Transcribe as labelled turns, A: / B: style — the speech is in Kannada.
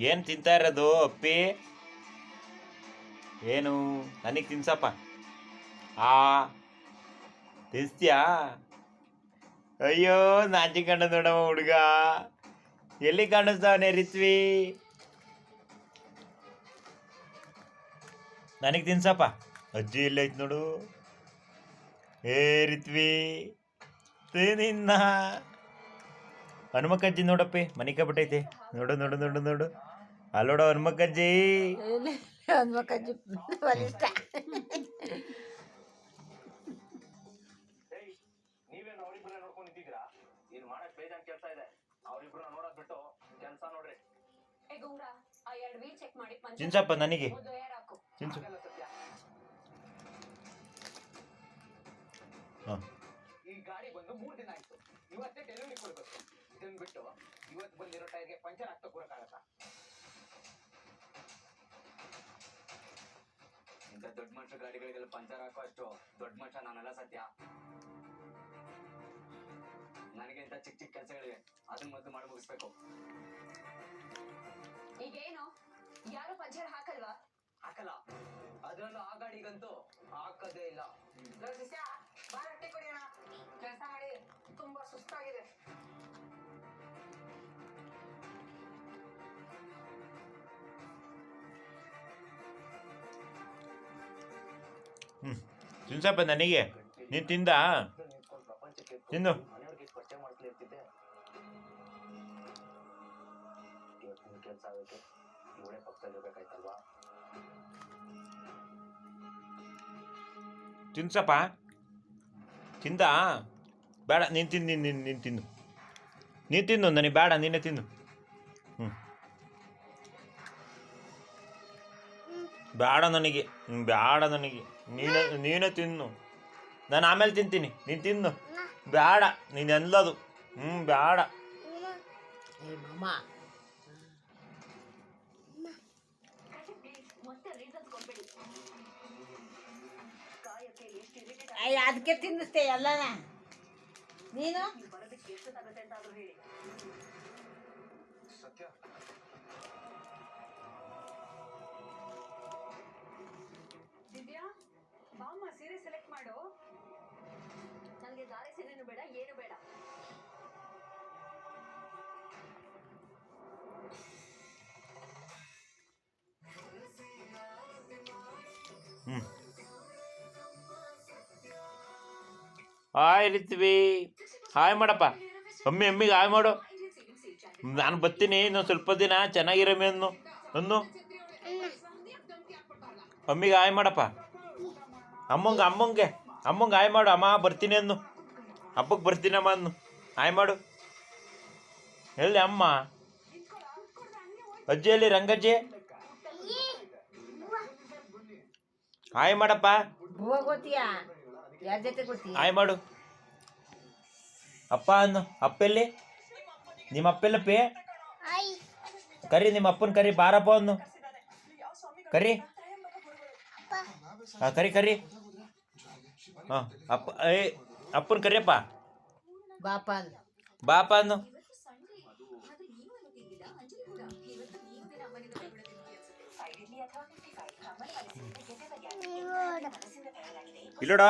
A: ಏನು ತಿಂತಾ ಇರೋದು, ಅಪ್ಪಿ? ಏನು? ನನಗೆ ತಿನ್ಸಪ್ಪ. ಆ, ತಿನ್ಸ್ತೀಯಾ? ಅಯ್ಯೋ ನಾಚಿ ಕಂಡ ನೋಡಮ್ಮ ಹುಡುಗ. ಎಲ್ಲಿ ಕಾಣಿಸ್ತಾವನೆ ರಿತ್ವಿ? ನನಗೆ ತಿನ್ಸಪ್ಪ. ಅಜ್ಜಿ ಎಲ್ಲೈತೆ ನೋಡು. ಏ, ರಿತ್ವಿ ತಿನ್ನ ಹನುಮಕ್ಕಜ್ಜಿ ನೋಡಪ್ಪಿ, ಮನೆ ಕಬಿಟ್ಟೈತೆ ನೋಡು ನೋಡು ನೋಡು ನೋಡು. ಅಲ್ಲೋಡ ಹನುಮಕ್ಕಜ್ಜಿ
B: ಹನುಮಕ್ಕಜ್ಜಿ ಬಲಿಷ್ಠ
A: ಚಿಂಚಪ್ಪ ನನಗೆ. ನೋಡ್ಕೊಂಡು
C: ಈ ಗಾಡಿ ಬಂದು ಬೇಜಾನ್ ಕೆಲಸ ದೊಡ್ಡ ಮನುಷ್ಯ ಗಾಡಿಗಳಿಗೆಲ್ಲ ಪಂಚರ್ ಹಾಕೋ ಅಷ್ಟು ದೊಡ್ಡ ಮನುಷ್ಯ ನಾನೆಲ್ಲ ಸತ್ಯ. ನನಗೆ ಇಂಥ ಚಿಕ್ಕ ಚಿಕ್ಕ ಕೆಲಸಗಳಿವೆ. ಅದನ್ನ ಮೊದಲು ಮಾಡಿ ಮುಗಿಸ್ಬೇಕು.
D: ಈಗೇನು? ಯಾರು ಪಂಚರ್ ಹಾಕಲ್ವಾ?
C: ಹಾಕಲ್ಲ. ಅದ್ರಲ್ಲೂ ಆ ಗಾಡಿಗಂತೂ ಹಾಕದೇ ಇಲ್ಲ.
D: ಕೆಲಸ ಮಾಡಿ ತುಂಬಾ ಸುಸ್ತಾಗಿದೆ.
A: ಹ್ಞೂ ತಿನ್ಸಪ್ಪ ನನಗೆ. ನೀನು ತಿಂದ? ತಿನ್ನು. ತಿನ್ಸಪ್ಪ. ತಿಂದ? ಬೇಡ, ನೀನು ತಿಂದು ನೀನು ನೀನು ತಿಂದು ನೀನು ತಿಂದು ನನಗೆ ಬೇಡ, ನೀನೇ ತಿಂದು ಹ್ಞೂ ಬೇಡ ನನಗೆ ಬೇಡ ನನಗೆ. ನೀನು ನೀನೇ ತಿನ್ನು. ನಾನು ಆಮೇಲೆ ತಿಂತೀನಿ. ನೀನು ತಿನ್ನು. ಬೇಡ ನೀನು ಎಲ್ಲದು. ಹ್ಞೂ ಬೇಡ
B: ಅದಕ್ಕೆ ತಿನ್ನಿಸ್ತೇ ಎಲ್ಲನ? ನೀನು?
C: ಸತ್ಯ.
D: ಏನು ಬೇಡ.
A: ಹಾಯ್ ರಿತ್ವಿ. ಹಾಯ್ ಮಾಡಪ್ಪ. ಅಮ್ಮಿ ಅಮ್ಮಿಗೆ ಹಾಯ್ ಮಾಡು. ನಾನು ಬರ್ತೀನಿ ಇನ್ನೊಂದು ಸ್ವಲ್ಪ ದಿನ. ಚೆನ್ನಾಗಿರಮ್ಮಿ ಅನ್ನು ಅನ್ನು ಅಮ್ಮಿಗೆ ಹಾಯ್ ಮಾಡಪ್ಪ. ಅಮ್ಮಂಗೆ ಅಮ್ಮಂಗೆ ಅಮ್ಮಂಗೆ ಹಾಯ್ ಮಾಡು. ಅಮ್ಮ ಬರ್ತೀನಿ ಅನ್ನು ಹಬ್ಬಕ್ಕೆ ಬರ್ತೀನಮ್ಮ ಅನ್ನು. ಹಾಯ್ ಮಾಡು. ಎಲ್ಲಿ ಅಮ್ಮ? ಅಜ್ಜಿ ಎಲ್ಲಿ ರಂಗಜ್ಜಿ? ಹಾಯ್ ಮಾಡಪ್ಪ. ಆಯ್ ಮಾಡು. ಅಪ್ಪ ಅನ್ನು ಅಪ್ಪೆಲ್ಲಿ ನಿಮ್ಮ ಅಪ್ಪೆಲ್ಲಪ್ಪಿ ಕರಿ ನಿಮ್ಮ ಅಪ್ಪನ ಕರಿ ಬಾರಪ್ಪ ಅನ್ನು. ಕರಿ. ಹಾಂ ಕರಿ ಕರಿ. ಹಾಂ ಅಪ್ಪ ಏ ಅಪ್ಪನ ಕರಿಯಪ್ಪ?
B: ಬಾಪ.
A: ಬಾಪ ಅನ್ನು ಇಲ್ಲೋಡ.